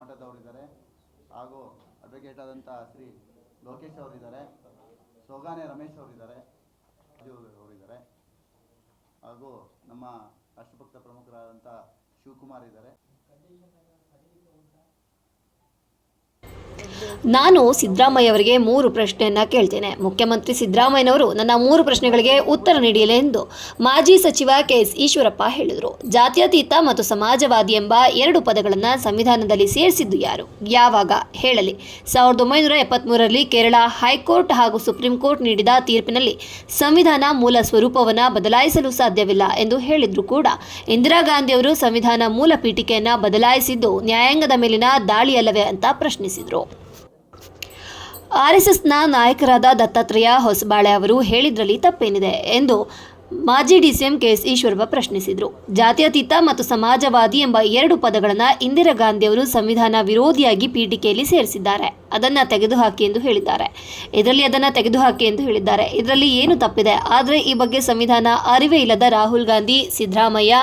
ಮಠದವರಿದ್ದಾರೆ ಹಾಗೂ ಅಡ್ವೊಕೇಟ್ ಆದಂಥ ಶ್ರೀ ಲೋಕೇಶ್ ಅವರಿದ್ದಾರೆ ಸೋಗಾನೆ ರಮೇಶ್ ಅವರಿದ್ದಾರೆ ಅವರಿದ್ದಾರೆ ಹಾಗೂ ನಮ್ಮ ರಾಷ್ಟ್ರಭಕ್ತ ಪ್ರಮುಖರಾದಂಥ ಶಿವಕುಮಾರ್ ಇದ್ದಾರೆ. ನಾನು ಸಿದ್ದರಾಮಯ್ಯ ಮೂರು ಪ್ರಶ್ನೆಯನ್ನು ಕೇಳ್ತೇನೆ. ಮುಖ್ಯಮಂತ್ರಿ ಸಿದ್ದರಾಮಯ್ಯನವರು ನನ್ನ ಮೂರು ಪ್ರಶ್ನೆಗಳಿಗೆ ಉತ್ತರ ನೀಡಿಲ್ಲ ಎಂದು ಮಾಜಿ ಸಚಿವ ಕೆ ಎಸ್ ಈಶ್ವರಪ್ಪ ಹೇಳಿದರು. ಜಾತ್ಯತೀತ ಮತ್ತು ಸಮಾಜವಾದಿ ಎಂಬ ಎರಡು ಪದಗಳನ್ನು ಸಂವಿಧಾನದಲ್ಲಿ ಸೇರಿಸಿದ್ದು ಯಾರು? ಯಾವಾಗ? ಹೇಳಲಿ. ಸಾವಿರದ ಒಂಬೈನೂರ ಎಪ್ಪತ್ತ್ಮೂರರಲ್ಲಿ ಕೇರಳ ಹೈಕೋರ್ಟ್ ಹಾಗೂ ಸುಪ್ರೀಂ ಕೋರ್ಟ್ ನೀಡಿದ ತೀರ್ಪಿನಲ್ಲಿ ಸಂವಿಧಾನ ಮೂಲ ಸ್ವರೂಪವನ್ನು ಬದಲಾಯಿಸಲು ಸಾಧ್ಯವಿಲ್ಲ ಎಂದು ಹೇಳಿದ್ರು ಕೂಡ. ಇಂದಿರಾ ಗಾಂಧಿಯವರು ಸಂವಿಧಾನ ಮೂಲ ಪೀಠಿಕೆಯನ್ನು ಬದಲಾಯಿಸಿದ್ದು ನ್ಯಾಯಾಂಗದ ಮೇಲಿನ ದಾಳಿಯಲ್ಲವೇ ಅಂತ ಪ್ರಶ್ನಿಸಿದರು. ಆರ್ಎಸ್ಎಸ್ನ ನಾಯಕರಾದ ದತ್ತಾತ್ರೇಯ ಹೊಸಬಾಳೆ ಅವರು ಹೇಳಿದ್ರಲ್ಲಿ ತಪ್ಪೇನಿದೆ ಎಂದು ಮಾಜಿ ಡಿಸಿಎಂ ಕೆಎಸ್ ಈಶ್ವರಪ್ಪ ಪ್ರಶ್ನಿಸಿದರು. ಜಾತ್ಯತೀತ ಮತ್ತು ಸಮಾಜವಾದಿ ಎಂಬ ಎರಡು ಪದಗಳನ್ನು ಇಂದಿರಾ ಗಾಂಧಿಯವರು ಸಂವಿಧಾನ ವಿರೋಧಿಯಾಗಿ ಪೀಠಿಕೆಯಲ್ಲಿ ಸೇರಿಸಿದ್ದಾರೆ. ಅದನ್ನು ತೆಗೆದುಹಾಕಿ ಎಂದು ಹೇಳಿದ್ದಾರೆ. ಇದರಲ್ಲಿ ಅದನ್ನು ತೆಗೆದುಹಾಕಿ ಎಂದು ಹೇಳಿದ್ದಾರೆ. ಇದರಲ್ಲಿ ಏನು ತಪ್ಪಿದೆ? ಆದರೆ ಈ ಬಗ್ಗೆ ಸಂವಿಧಾನ ಅರಿವೇ ಇಲ್ಲದ ರಾಹುಲ್ ಗಾಂಧಿ, ಸಿದ್ದರಾಮಯ್ಯ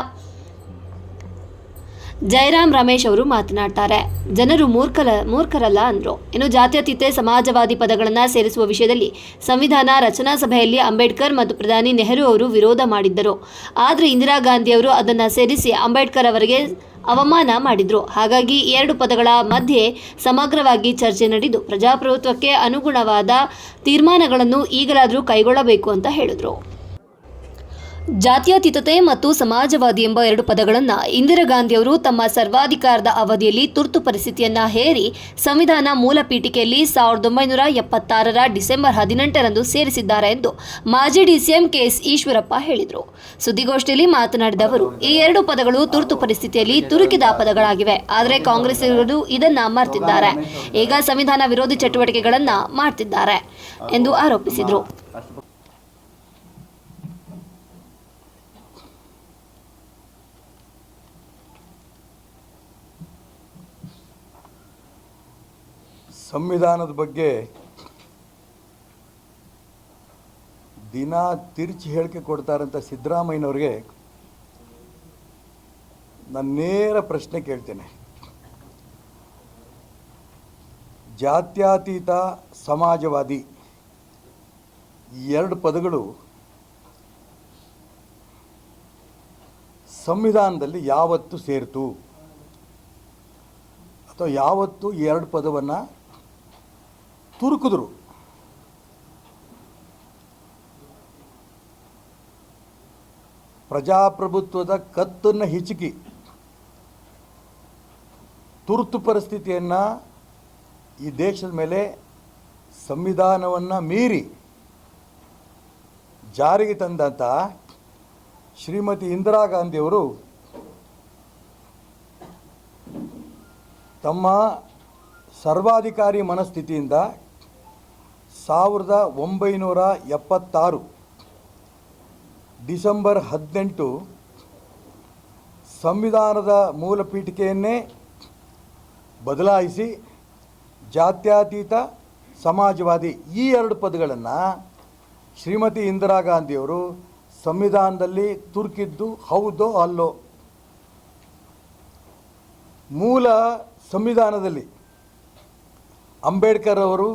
ಜಯರಾಮ್ ರಮೇಶ್ ಅವರು ಮಾತನಾಡ್ತಾರೆ. ಜನರು ಮೂರ್ಖಲ, ಮೂರ್ಖರಲ್ಲ ಅಂದರು. ಇನ್ನು ಜಾತ್ಯತೀತ ಸಮಾಜವಾದಿ ಪದಗಳನ್ನು ಸೇರಿಸುವ ವಿಷಯದಲ್ಲಿ ಸಂವಿಧಾನ, ರಚನಾ ಸಭೆಯಲ್ಲಿ ಅಂಬೇಡ್ಕರ್ ಮತ್ತು ಪ್ರಧಾನಿ ನೆಹರು ಅವರು ವಿರೋಧ ಮಾಡಿದ್ದರು. ಆದರೆ ಇಂದಿರಾ ಗಾಂಧಿಯವರು ಅದನ್ನು ಸೇರಿಸಿ ಅಂಬೇಡ್ಕರ್ ಅವರಿಗೆ ಅವಮಾನ ಮಾಡಿದ್ರು. ಹಾಗಾಗಿ ಎರಡು ಪದಗಳ ಮಧ್ಯೆ ಸಮಗ್ರವಾಗಿ ಚರ್ಚೆ ನಡೆದು ಪ್ರಜಾಪ್ರಭುತ್ವಕ್ಕೆ ಅನುಗುಣವಾದ ತೀರ್ಮಾನಗಳನ್ನು ಈಗಲಾದರೂ ಕೈಗೊಳ್ಳಬೇಕು ಅಂತ ಹೇಳಿದರು. ಜಾತ್ಯತೀತತೆ ಮತ್ತು ಸಮಾಜವಾದಿ ಎಂಬ ಎರಡು ಪದಗಳನ್ನು ಇಂದಿರಾ ಗಾಂಧಿಯವರು ತಮ್ಮ ಸರ್ವಾಧಿಕಾರದ ಅವಧಿಯಲ್ಲಿ ತುರ್ತು ಪರಿಸ್ಥಿತಿಯನ್ನ ಹೇರಿ ಸಂವಿಧಾನ ಮೂಲ ಪೀಠಿಕೆಯಲ್ಲಿ ಸಾವಿರದ ಒಂಬೈನೂರ ಎಪ್ಪತ್ತಾರರ ಡಿಸೆಂಬರ್ ಹದಿನೆಂಟರಂದು ಸೇರಿಸಿದ್ದಾರೆ ಎಂದು ಮಾಜಿ ಡಿಸಿಎಂ ಕೆಎಸ್ ಈಶ್ವರಪ್ಪ ಹೇಳಿದರು. ಸುದ್ದಿಗೋಷ್ಠಿಯಲ್ಲಿ ಮಾತನಾಡಿದ ಅವರು, ಈ ಎರಡು ಪದಗಳು ತುರ್ತು ಪರಿಸ್ಥಿತಿಯಲ್ಲಿ ತುರುಕಿದ ಪದಗಳಾಗಿವೆ. ಆದರೆ ಕಾಂಗ್ರೆಸ್ಸಿಗರು ಇದನ್ನ ಮರೆತಿದ್ದಾರೆ. ಈಗ ಸಂವಿಧಾನ ವಿರೋಧಿ ಚಟುವಟಿಕೆಗಳನ್ನ ಮಾಡ್ತಿದ್ದಾರೆ ಎಂದು ಆರೋಪಿಸಿದರು. ಸಂವಿಧಾನದ ಬಗ್ಗೆ ದಿನ ತಿರುಚಿ ಹೇಳಿಕೆ ಕೊಡ್ತಾರಂತ ಸಿದ್ದರಾಮಯ್ಯನವ್ರಿಗೆ ನಾನು ನೇರ ಪ್ರಶ್ನೆ ಕೇಳ್ತೇನೆ. ಜಾತ್ಯಾತೀತ ಸಮಾಜವಾದಿ ಎರಡು ಪದಗಳು ಸಂವಿಧಾನದಲ್ಲಿ ಯಾವತ್ತು ಸೇರ್ತು? ಅಥವಾ ಯಾವತ್ತು ಎರಡು ಪದವನ್ನು ತುರುಕಿದ್ರು. ಪ್ರಜಾಪ್ರಭುತ್ವದ ಕತ್ತನ್ನು ಹಿಚುಕಿ ತುರ್ತು ಪರಿಸ್ಥಿತಿಯನ್ನು ಈ ದೇಶದ ಮೇಲೆ ಸಂವಿಧಾನವನ್ನು ಮೀರಿ ಜಾರಿಗೆ ತಂದಂಥ ಶ್ರೀಮತಿ ಇಂದಿರಾ ಗಾಂಧಿಯವರು ತಮ್ಮ ಸರ್ವಾಧಿಕಾರಿ ಮನಸ್ಥಿತಿಯಿಂದ ಸಾವಿರದ ಒಂಬೈನೂರ ಎಪ್ಪತ್ತಾರು ಡಿಸೆಂಬರ್ ಹದಿನೆಂಟು ಸಂವಿಧಾನದ ಮೂಲ ಪೀಠಿಕೆಯನ್ನೇ ಬದಲಾಯಿಸಿ ಜಾತ್ಯತೀತ ಸಮಾಜವಾದಿ ಈ ಎರಡು ಪದಗಳನ್ನು ಶ್ರೀಮತಿ ಇಂದಿರಾ ಗಾಂಧಿಯವರು ಸಂವಿಧಾನದಲ್ಲಿ ತುರ್ಕಿದ್ದು ಹೌದೋ ಅಲ್ಲೋ? ಮೂಲ ಸಂವಿಧಾನದಲ್ಲಿ ಅಂಬೇಡ್ಕರ್ ಅವರು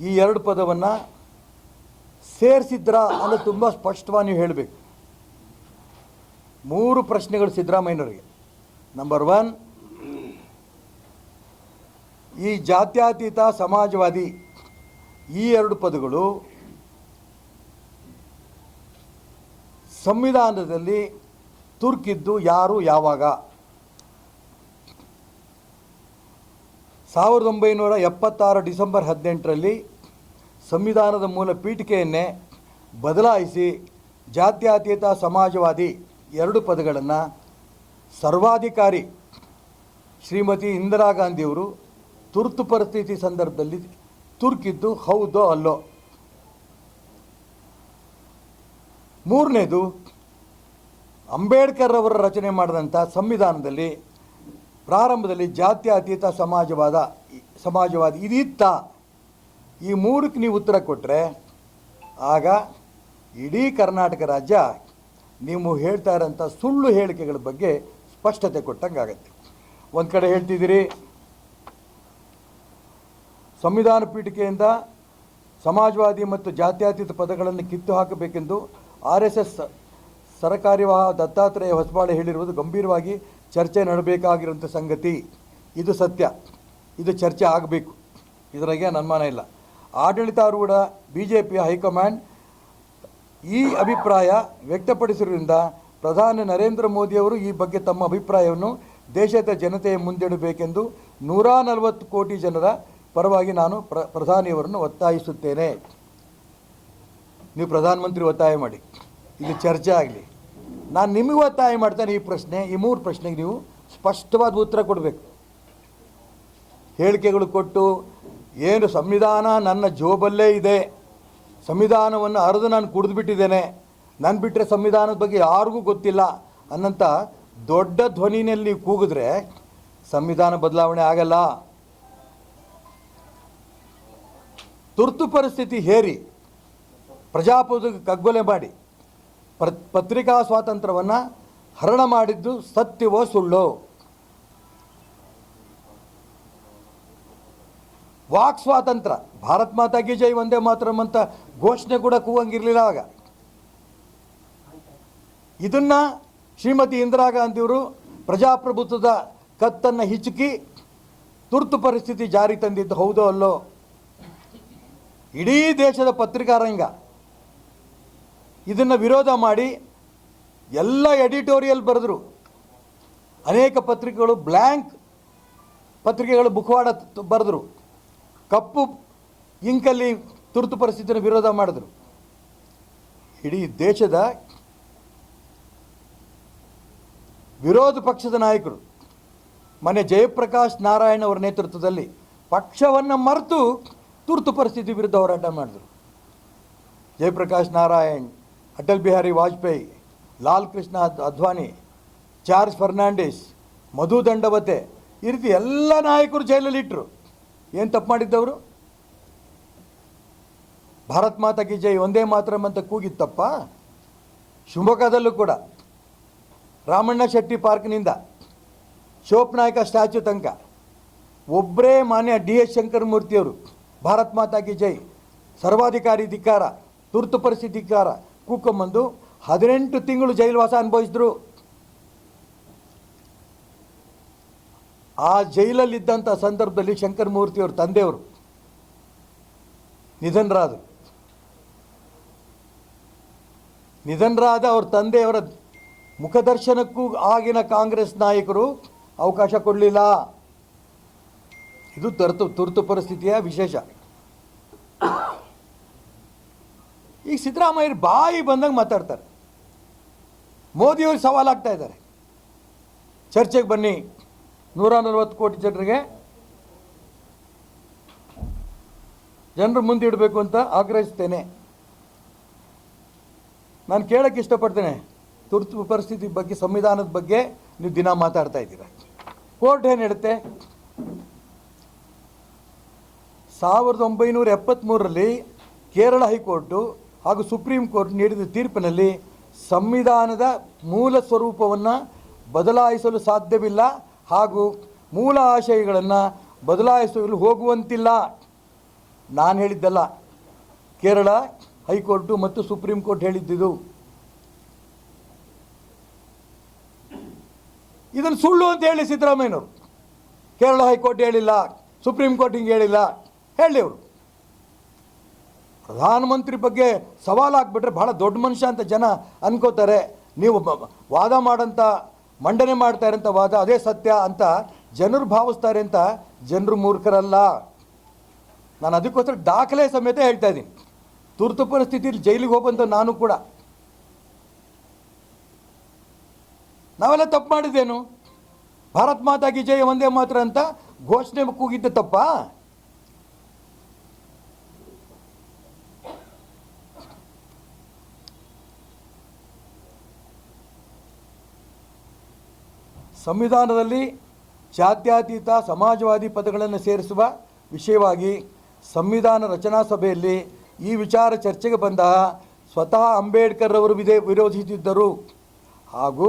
ಈ ಎರಡು ಪದವನ್ನು ಸೇರಿಸಿದ್ರ ಅಂತ ತುಂಬ ಸ್ಪಷ್ಟವಾಗಿ ನೀವು ಹೇಳಬೇಕು. ಮೂರು ಪ್ರಶ್ನೆಗಳು ಸಿದ್ದರಾಮಯ್ಯನವರಿಗೆ. ನಂಬರ್ ಒನ್ ಈ ಜಾತ್ಯತೀತ ಸಮಾಜವಾದಿ ಈ ಎರಡು ಪದಗಳು ಸಂವಿಧಾನದಲ್ಲಿ ತುರ್ಕಿದ್ದು ಯಾರು ಯಾವಾಗ? ಸಾವಿರದ ಒಂಬೈನೂರ ಎಪ್ಪತ್ತಾರು ಡಿಸೆಂಬರ್ ಹದಿನೆಂಟರಲ್ಲಿ ಸಂವಿಧಾನದ ಮೂಲ ಪೀಠಿಕೆಯನ್ನೇ ಬದಲಾಯಿಸಿ ಜಾತ್ಯತೀತ ಸಮಾಜವಾದಿ ಎರಡು ಪದಗಳನ್ನು ಸರ್ವಾಧಿಕಾರಿ ಶ್ರೀಮತಿ ಇಂದಿರಾ ಗಾಂಧಿಯವರು ತುರ್ತು ಪರಿಸ್ಥಿತಿ ಸಂದರ್ಭದಲ್ಲಿ ತುರ್ಕಿದ್ದು ಹೌದೋ ಅಲ್ಲೋ. ಮೂರನೇದು ಅಂಬೇಡ್ಕರ್ ಅವರ ರಚನೆ ಮಾಡಿದಂಥ ಸಂವಿಧಾನದಲ್ಲಿ ಪ್ರಾರಂಭದಲ್ಲಿ ಜಾತ್ಯತೀತ ಸಮಾಜವಾದ ಸಮಾಜವಾದ ಇದಿತ್ತ ಈ ಮೂರಕ್ಕೆ ನೀವು ಉತ್ತರ ಕೊಟ್ಟರೆ ಆಗ ಇಡೀ ಕರ್ನಾಟಕ ರಾಜ್ಯ ನೀವು ಹೇಳ್ತಾ ಇರೋಂಥ ಸುಳ್ಳು ಹೇಳಿಕೆಗಳ ಬಗ್ಗೆ ಸ್ಪಷ್ಟತೆ ಕೊಟ್ಟಂಗಾಗತ್ತೆ ಒಂದು ಕಡೆ ಹೇಳ್ತಿದ್ದೀರಿ, ಸಂವಿಧಾನ ಪೀಠಿಕೆಯಿಂದ ಸಮಾಜವಾದಿ ಮತ್ತು ಜಾತ್ಯಾತೀತ ಪದಗಳನ್ನು ಕಿತ್ತು ಹಾಕಬೇಕೆಂದು ಆರ್ ಎಸ್ ಎಸ್ ಸರಕಾರ್ಯವಾಹ ದತ್ತಾತ್ರೇಯ ಹೊಸಬಾಳೆ ಹೇಳಿರುವುದು ಗಂಭೀರವಾಗಿ ಚರ್ಚೆ ನಡಬೇಕಾಗಿರುವಂಥ ಸಂಗತಿ ಇದು ಸತ್ಯ. ಇದು ಚರ್ಚೆ ಆಗಬೇಕು. ಇದರಾಗೆ ಅನುಮಾನ ಇಲ್ಲ. ಆಡಳಿತಾರೂಢ ಬಿ ಜೆ ಪಿಯ ಹೈಕಮಾಂಡ್ ಈ ಅಭಿಪ್ರಾಯ ವ್ಯಕ್ತಪಡಿಸಿರುವುದರಿಂದ ಪ್ರಧಾನಿ ನರೇಂದ್ರ ಮೋದಿಯವರು ಈ ಬಗ್ಗೆ ತಮ್ಮ ಅಭಿಪ್ರಾಯವನ್ನು ದೇಶದ ಜನತೆಯ ಮುಂದಿಡಬೇಕೆಂದು ನೂರ ನಲವತ್ತು ಕೋಟಿ ಜನರ ಪರವಾಗಿ ನಾನು ಪ್ರ, ಪ್ರಧಾನಿಯವರನ್ನು ಒತ್ತಾಯಿಸುತ್ತೇನೆ. ನೀವು ಪ್ರಧಾನಮಂತ್ರಿ ಒತ್ತಾಯ ಮಾಡಿ. ಇದು ಚರ್ಚೆ ಆಗಲಿ. ನಾನು ನಿಮಗೂ ಒತ್ತಾಯ ಮಾಡ್ತೇನೆ ಈ ಪ್ರಶ್ನೆ, ಈ ಮೂರು ಪ್ರಶ್ನೆಗೆ ನೀವು ಸ್ಪಷ್ಟವಾದ ಉತ್ತರ ಕೊಡಬೇಕು. ಹೇಳಿಕೆಗಳು ಕೊಟ್ಟು, ಏನು ಸಂವಿಧಾನ ನನ್ನ ಜೋಬಲ್ಲೇ ಇದೆ, ಸಂವಿಧಾನವನ್ನು ಅರೆದು ನಾನು ಕುಡಿದ್ಬಿಟ್ಟಿದ್ದೇನೆ, ನಾನು ಬಿಟ್ಟರೆ ಸಂವಿಧಾನದ ಬಗ್ಗೆ ಯಾರಿಗೂ ಗೊತ್ತಿಲ್ಲ ಅನ್ನಂಥ ದೊಡ್ಡ ಧ್ವನಿನಲ್ಲಿ ನೀವು ಕೂಗಿದ್ರೆ ಸಂವಿಧಾನ ಬದಲಾವಣೆ ಆಗಲ್ಲ. ತುರ್ತು ಪರಿಸ್ಥಿತಿ ಹೇರಿ, ಪ್ರಜಾಪ್ರಭುತ್ವಕ್ಕೆ ಕಗ್ಗೊಲೆ ಮಾಡಿ. ಪ್ರ, ಪತ್ರಿಕಾ ಸ್ವಾತಂತ್ರ್ಯವನ್ನು ಹರಣ ಮಾಡಿದ್ದು ಸತ್ಯವೋ ಸುಳ್ಳು? ವಾಕ್ ಸ್ವಾತಂತ್ರ್ಯ ಭಾರತ್ ಮಾತಾ ಕಿ ಜೈ ಒಂದೇ ಮಾತರಂ ಅಂತ ಘೋಷಣೆ ಕೂಡ ಕೂವಂಗಿರಲಿಲ್ಲ ಆಗ. ಇದನ್ನ ಶ್ರೀಮತಿ ಇಂದಿರಾ ಗಾಂಧಿಯವರು ಪ್ರಜಾಪ್ರಭುತ್ವದ ಕತ್ತನ್ನು ಹಿಚುಕಿ ತುರ್ತು ಪರಿಸ್ಥಿತಿ ಜಾರಿ ತಂದಿದ್ದು ಹೌದೋ ಅಲ್ಲೋ? ಇಡೀ ದೇಶದ ಪತ್ರಿಕಾ ರಂಗ ಇದನ್ನು ವಿರೋಧ ಮಾಡಿ ಎಲ್ಲ ಎಡಿಟೋರಿಯಲ್ ಬರೆದರು. ಅನೇಕ ಪತ್ರಿಕೆಗಳು ಬ್ಲ್ಯಾಂಕ್ ಪತ್ರಿಕೆಗಳು ತ- ಬರೆದರು. ಕಪ್ಪು ಇಂಕಲ್ಲಿ ತುರ್ತು ಪರಿಸ್ಥಿತಿಯನ್ನು ವಿರೋಧ ಮಾಡಿದ್ರು. ಇಡೀ ದೇಶದ ವಿರೋಧ ಪಕ್ಷದ ನಾಯಕರು, ಮನೆ ಜಯಪ್ರಕಾಶ್ ನಾರಾಯಣ್ ಅವರ ನೇತೃತ್ವದಲ್ಲಿ ಪಕ್ಷವನ್ನು ಮರೆತು ತುರ್ತು ಪರಿಸ್ಥಿತಿ ವಿರುದ್ಧ ಹೋರಾಟ ಮಾಡಿದರು. ಜಯಪ್ರಕಾಶ್ ನಾರಾಯಣ್ ಅಟಲ್ ಬಿಹಾರಿ ವಾಜಪೇಯಿ ಲಾಲ್ ಕೃಷ್ಣ ಅದ್- ಅದ್ವಾನಿ, ಚಾರ್ಲ್ಸ್ ಫರ್ನಾಂಡಿಸ್, ಮಧು ದಂಡವತೆ ಈ ರೀತಿ ಎಲ್ಲ ನಾಯಕರು ಜೈಲಲ್ಲಿ ಇಟ್ಟರು ಏನು ತಪ್ಪು ಮಾಡಿದ್ದವರು? ಭಾರತ್ ಮಾತಾ ಕಿ ಜೈ ಒಂದೇ ಮಾತ್ರ ಅಂತ ಕೂಗಿತ್ತಪ್ಪ ಶಿವಮೊಗ್ಗದಲ್ಲೂ ಕೂಡ. ರಾಮಣ್ಣ ಶೆಟ್ಟಿ ಪಾರ್ಕ್ನಿಂದ ಶೋಪ್ನಾಯಕ ಸ್ಟ್ಯಾಚ್ಯೂ ತನಕ. ಒಬ್ಬರೇ ಮಾನ್ಯ ಡಿ ಎಸ್ ಶಂಕರಮೂರ್ತಿಯವರು ಭಾರತ್ ಮಾತಾ ಕಿ ಜೈ ಸರ್ವಾಧಿಕಾರಿ ಧಿಕ್ಕಾರ, ತುರ್ತು ಪರಿಸ್ಥಿತಿ ಧಿಕ್ಕಾರ ಕೂಕೊಂಬಂದು ಹದಿನೆಂಟು ತಿಂಗಳು ಜೈಲುವಾಸ ಅನುಭವಿಸಿದ್ರು. ಆ ಜೈಲಲ್ಲಿದ್ದಂಥ ಸಂದರ್ಭದಲ್ಲಿ ಶಂಕರಮೂರ್ತಿಯವ್ರ ತಂದೆಯವರು ನಿಧನರಾದರು ನಿಧನರಾದ ಅವ್ರ ತಂದೆಯವರ ಮುಖದರ್ಶನಕ್ಕೂ ಆಗಿನ ಕಾಂಗ್ರೆಸ್ ನಾಯಕರು ಅವಕಾಶ ಕೊಡಲಿಲ್ಲ. ಇದು ತುರ್ತು ತುರ್ತು ಪರಿಸ್ಥಿತಿಯ ವಿಶೇಷ. ಈಗ ಸಿದ್ದರಾಮಯ್ಯರು ಬಾಯಿ ಬಂದಂಗೆ ಮಾತಾಡ್ತಾರೆ. ಮೋದಿಯವರು ಸವಾಲಾಗ್ತಾ ಇದ್ದಾರೆ. ಚರ್ಚೆಗೆ ಬನ್ನಿ. ನೂರ ನಲವತ್ತು ಕೋಟಿ ಜನರಿಗೆ ಜನರು ಮುಂದಿಡಬೇಕು ಅಂತ ಆಗ್ರಹಿಸ್ತೇನೆ. ನಾನು ಕೇಳೋಕ್ಕೆ ಇಷ್ಟಪಡ್ತೇನೆ. ತುರ್ತು ಪರಿಸ್ಥಿತಿ ಬಗ್ಗೆ, ಸಂವಿಧಾನದ ಬಗ್ಗೆ ನೀವು ದಿನ ಮಾತಾಡ್ತಾ ಇದ್ದೀರಾ. ಕೋರ್ಟ್ ಏನು ಹೇಳುತ್ತೆ? ಸಾವಿರದ ಒಂಬೈನೂರ ಎಪ್ಪತ್ತ್ಮೂರರಲ್ಲಿ ಕೇರಳ ಹೈಕೋರ್ಟು ಹಾಗೂ ಸುಪ್ರೀಂ ಕೋರ್ಟ್ ನೀಡಿದ ತೀರ್ಪಿನಲ್ಲಿ ಸಂವಿಧಾನದ ಮೂಲ ಸ್ವರೂಪವನ್ನು ಬದಲಾಯಿಸಲು ಸಾಧ್ಯವಿಲ್ಲ ಹಾಗೂ ಮೂಲ ಆಶಯಗಳನ್ನು ಬದಲಾಯಿಸಲು ಹೋಗುವಂತಿಲ್ಲ. ನಾನು ಹೇಳಿದ್ದಲ್ಲ, ಕೇರಳ ಹೈಕೋರ್ಟು ಮತ್ತು ಸುಪ್ರೀಂ ಕೋರ್ಟ್ ಹೇಳಿದ್ದಿದು ಇದನ್ನು ಸುಳ್ಳು ಅಂತ ಹೇಳಿ ಸಿದ್ದರಾಮಯ್ಯನವರು. ಕೇರಳ ಹೈಕೋರ್ಟ್ ಹೇಳಿಲ್ಲ, ಸುಪ್ರೀಂ ಕೋರ್ಟ್ ಹಿಂಗೆ ಹೇಳಿಲ್ಲ ಹೇಳಿ ಅವರು ಪ್ರಧಾನಮಂತ್ರಿ ಬಗ್ಗೆ ಸವಾಲಾಗ್ಬಿಟ್ರೆ ಭಾಳ ದೊಡ್ಡ ಮನುಷ್ಯ ಅಂತ ಜನ ಅನ್ಕೋತಾರೆ. ನೀವು ವಾದ ಮಾಡೋಂಥ ಮಂಡನೆ ಮಾಡ್ತಾ ಅಂತ ವಾದ ಅದೇ ಸತ್ಯ ಅಂತ ಜನರು ಭಾವಿಸ್ತಾರೆ ಅಂತ ಜನರು ಮೂರ್ಖರಲ್ಲ. ನಾನು ಅದಕ್ಕೋಸ್ಕರ ದಾಖಲೆ ಸಮೇತ ಹೇಳ್ತಾ ಇದ್ದೀನಿ. ತುರ್ತು ಪರಿಸ್ಥಿತಿಯಲ್ಲಿ ಜೈಲಿಗೆ ಹೋಗುವಂಥ ನಾನು ಕೂಡ. ನಾವೆಲ್ಲ ತಪ್ಪು ಮಾಡಿದ್ದೇನು? ಭಾರತ್ ಮಾತಾ ಕಿ ಜಯ ಒಂದೇ ಮಾತ್ರ ಅಂತ ಘೋಷಣೆ ಕೂಗಿದ್ದೆ ತಪ್ಪಾ? ಸಂವಿಧಾನದಲ್ಲಿ ಜಾತ್ಯತೀತ ಸಮಾಜವಾದಿ ಪದಗಳನ್ನು ಸೇರಿಸುವ ವಿಷಯವಾಗಿ ಸಂವಿಧಾನ ರಚನಾ ಸಭೆಯಲ್ಲಿ ಈ ವಿಚಾರ ಚರ್ಚೆಗೆ ಬಂದಾಗ ಸ್ವತಃ ಅಂಬೇಡ್ಕರ್ ಅವರು ವಿಧೇ ವಿರೋಧಿಸಿದ್ದರು. ಹಾಗೂ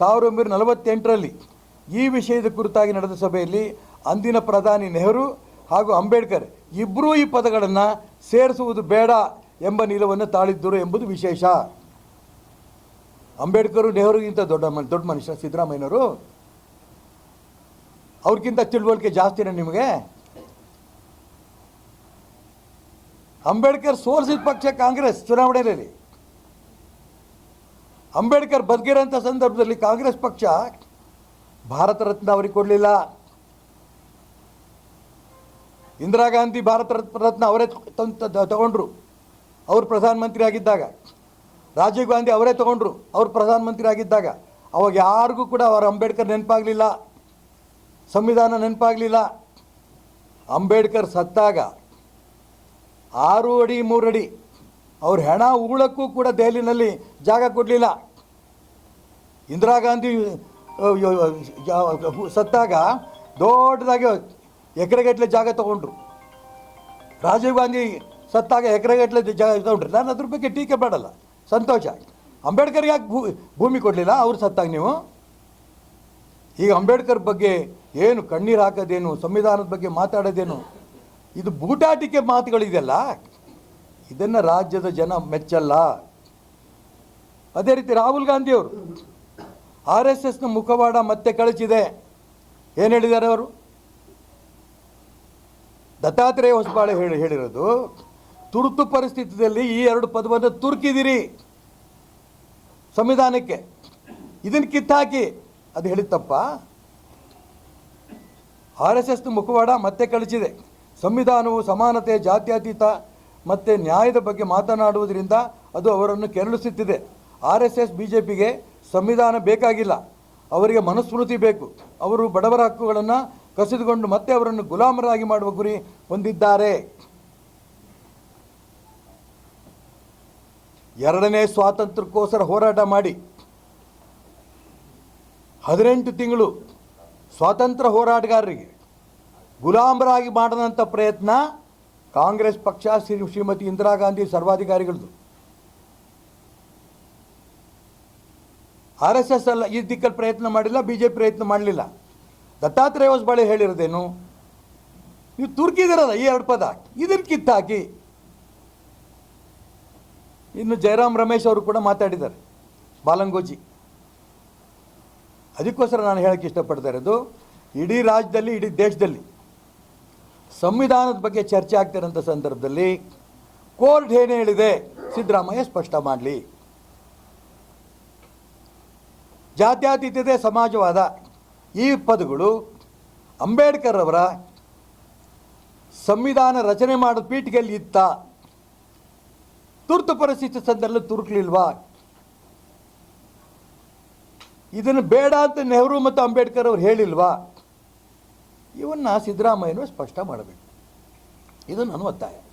ಸಾವಿರದ ಒಂಬೈನೂರ ನಲವತ್ತೆಂಟರಲ್ಲಿ ಈ ವಿಷಯದ ಕುರಿತಾಗಿ ನಡೆದ ಸಭೆಯಲ್ಲಿ ಅಂದಿನ ಪ್ರಧಾನಿ ನೆಹರು ಹಾಗೂ ಅಂಬೇಡ್ಕರ್ ಇಬ್ಬರೂ ಈ ಪದಗಳನ್ನು ಸೇರಿಸುವುದು ಬೇಡ ಎಂಬ ನಿಲುವನ್ನು ತಾಳಿದ್ದರು ಎಂಬುದು ವಿಶೇಷ. ಅಂಬೇಡ್ಕರು ನೆಹರುಗಿಂತ ದೊಡ್ಡ ಮ- ದೊಡ್ಡ ಮನುಷ್ಯ, ಸಿದ್ದರಾಮಯ್ಯನವರು. ಅವ್ರಿಗಿಂತ ತಿಳುವಳಿಕೆ ಜಾಸ್ತಿನ ನಿಮಗೆ. ಅಂಬೇಡ್ಕರ್ ಸೋಲಿಸಿದ ಪಕ್ಷ ಕಾಂಗ್ರೆಸ್ ಚುನಾವಣೆಯಲ್ಲಿ. ಅಂಬೇಡ್ಕರ್ ಬದುಕಿರೋಂಥ ಸಂದರ್ಭದಲ್ಲಿ ಕಾಂಗ್ರೆಸ್ ಪಕ್ಷ ಭಾರತ ರತ್ನ ಅವ್ರಿಗೆ ಕೊಡಲಿಲ್ಲ. ಇಂದಿರಾ ಗಾಂಧಿ ಭಾರತ ರತ್- ರತ್ನ ಅವರೇ ತಗೊಂಡ್ರು. ಅವರು ಪ್ರಧಾನಮಂತ್ರಿ ಆಗಿದ್ದಾಗ ರಾಜೀವ್ ಗಾಂಧಿ ಅವರೇ ತಗೊಂಡ್ರು. ಅವರು ಪ್ರಧಾನಮಂತ್ರಿ ಆಗಿದ್ದಾಗ ಅವಾಗ ಯಾರಿಗೂ ಕೂಡ ಅವರ ಅಂಬೇಡ್ಕರ್ ನೆನಪಾಗಲಿಲ್ಲ. ಸಂವಿಧಾನ ನೆನಪಾಗಲಿಲ್ಲ. ಅಂಬೇಡ್ಕರ್ ಸತ್ತಾಗ ಆರು ಅಡಿ, ಮೂರು ಅಡಿ. ಅವ್ರ ಹೆಣ ಉಗುಳಕ್ಕೂ ಕೂಡ ದೆಹಲಿನಲ್ಲಿ ಜಾಗ ಕೊಡಲಿಲ್ಲ. ಇಂದಿರಾ ಗಾಂಧಿ ಸತ್ತಾಗ ದೊಡ್ಡದಾಗಿ ಎಕರೆಗಟ್ಟಲೆ ಜಾಗ ತಗೊಂಡ್ರು. ರಾಜೀವ್ ಗಾಂಧಿ ಸತ್ತಾಗ ಎಕರೆಗಟ್ಟಲೆ ಜಾಗ ತಗೊಂಡ್ರು. ನಾನು ಅದ್ರ ಬಗ್ಗೆ ಟೀಕೆ ಮಾಡಲ್ಲ. ಸಂತೋಷ. ಅಂಬೇಡ್ಕರ್ ಯಾಕೆ ಭೂ, ಭೂಮಿ ಕೊಡಲಿಲ್ಲ? ಅವ್ರು ಸತ್ತಾಗ ನೀವು? ಈಗ ಅಂಬೇಡ್ಕರ್ ಬಗ್ಗೆ ಏನು ಕಣ್ಣೀರು ಹಾಕೋದೇನು, ಸಂವಿಧಾನದ ಬಗ್ಗೆ ಮಾತಾಡೋದೇನು? ಇದು ಬೂಟಾಟಿಕೆ ಮಾತುಗಳಿದೆಯಲ್ಲ ಇದನ್ನು ರಾಜ್ಯದ ಜನ ಮೆಚ್ಚಲ್ಲ. ಅದೇ ರೀತಿ ರಾಹುಲ್ ಗಾಂಧಿಯವರು ಆರ್ ಎಸ್ ಎಸ್ನ ಮುಖವಾಡ ಮತ್ತೆ ಕಳಚಿದೆ. ಏನು ಹೇಳಿದ್ದಾರೆ ಅವರು? ದತ್ತಾತ್ರೇಯ ಹೊಸಬಾಳೆ ಹೇಳಿ, ಹೇಳಿರೋದು. ತುರ್ತು ಪರಿಸ್ಥಿತಿಯಲ್ಲಿ ಈ ಎರಡು ಪದವನ್ನು ತುರುಕಿದಿರಿ ಸಂವಿಧಾನಕ್ಕೆ. ಇದನ್ನು ಕಿತ್ತಾಕಿ, ಅದು ಹೇಳಿದ ಆರ್ ಎಸ್ ಎಸ್ನ ಮುಖವಾಡ ಮತ್ತೆ ಕಳಿಸಿದೆ. ಸಂವಿಧಾನವು ಸಮಾನತೆ, ಜಾತ್ಯತೀತ ಮತ್ತು ನ್ಯಾಯದ ಬಗ್ಗೆ ಮಾತನಾಡುವುದರಿಂದ ಅದು ಅವರನ್ನು ಕೆರಳಿಸುತ್ತಿದೆ. R S S B J ಪಿಗೆ ಸಂವಿಧಾನ ಬೇಕಾಗಿಲ್ಲ. ಅವರಿಗೆ ಮನುಸ್ಮೃತಿ ಬೇಕು. ಅವರು ಬಡವರ ಹಕ್ಕುಗಳನ್ನು ಕಸಿದುಕೊಂಡು ಮತ್ತೆ ಅವರನ್ನು ಗುಲಾಮರಾಗಿ ಮಾಡುವ ಗುರಿ ಹೊಂದಿದ್ದಾರೆ. ಎರಡನೇ ಸ್ವಾತಂತ್ರ್ಯಕ್ಕೋಸ್ಕರ ಹೋರಾಟ ಮಾಡಿ. ಹದಿನೆಂಟು ತಿಂಗಳು ಸ್ವಾತಂತ್ರ್ಯ ಹೋರಾಟಗಾರರಿಗೆ ಗುಲಾಮರಾಗಿ ಮಾಡಿದಂಥ ಪ್ರಯತ್ನ ಕಾಂಗ್ರೆಸ್ ಪಕ್ಷ ಶ್ರೀ ಶ್ರೀಮತಿ ಇಂದಿರಾ ಗಾಂಧಿ ಸರ್ವಾಧಿಕಾರಿಗಳದ್ದು. ಆರ್ ಎಸ್ ಎಸ್ ಅಲ್ಲ, ಈ ದಿಕ್ಕಲ್ಲಿ ಪ್ರಯತ್ನ ಮಾಡಿಲ್ಲ ಬಿ ಜೆ ಪಿ ಪ್ರಯತ್ನ ಮಾಡಲಿಲ್ಲ. ದತ್ತಾತ್ರೇಯ ಹೊಸಬಾಳೆ ಹೇಳಿರೋದೇನು? ನೀವು ತುರ್ಕಿದಿರಲ್ಲ, ಈ ಎರಡು ಪದ ಇದನ್ನು ಕಿತ್ತಾಕಿ ಇನ್ನು ಜಯರಾಮ್ ರಮೇಶ್ ಅವರು ಕೂಡ ಮಾತಾಡಿದ್ದಾರೆ. ಬಾಲಂಗೋಜಿ. ಅದಕ್ಕೋಸ್ಕರ ನಾನು ಹೇಳೋಕ್ಕೆ ಇಷ್ಟಪಡ್ತಾ ಇರೋದು, ಇಡೀ ರಾಜ್ಯದಲ್ಲಿ, ಇಡೀ ದೇಶದಲ್ಲಿ ಸಂವಿಧಾನದ ಬಗ್ಗೆ ಚರ್ಚೆ ಆಗ್ತಿರೋಂಥ ಸಂದರ್ಭದಲ್ಲಿ ಕೋರ್ಟ್ ಏನು ಹೇಳಿದೆ? ಸಿದ್ದರಾಮಯ್ಯ ಸ್ಪಷ್ಟ ಮಾಡಲಿ. ಜಾತ್ಯಾತೀತತೆ ಸಮಾಜವಾದ ಈ ಪದಗಳು ಅಂಬೇಡ್ಕರ್ ಅವರ ಸಂವಿಧಾನ ರಚನೆ ಮಾಡೋ ಪೀಠಿಗೆಯಲ್ಲಿ ಇತ್ತ? ತುರ್ತು ಪರಿಸ್ಥಿತಿ ಸಂದರ್ಭದಲ್ಲಿ ತುರುಕ್ಲಿಲ್ವಾ? ಇದನ್ನು ಬೇಡ ಅಂತ ನೆಹರು ಮತ್ತು ಅಂಬೇಡ್ಕರ್ ಅವರು ಹೇಳಿಲ್ವಾ? ಇವನ್ನ ಸಿದ್ದರಾಮಯ್ಯನವರು ಸ್ಪಷ್ಟ ಮಾಡಬೇಕು. ಇದು ನನ್ನ ಒತ್ತಾಯ.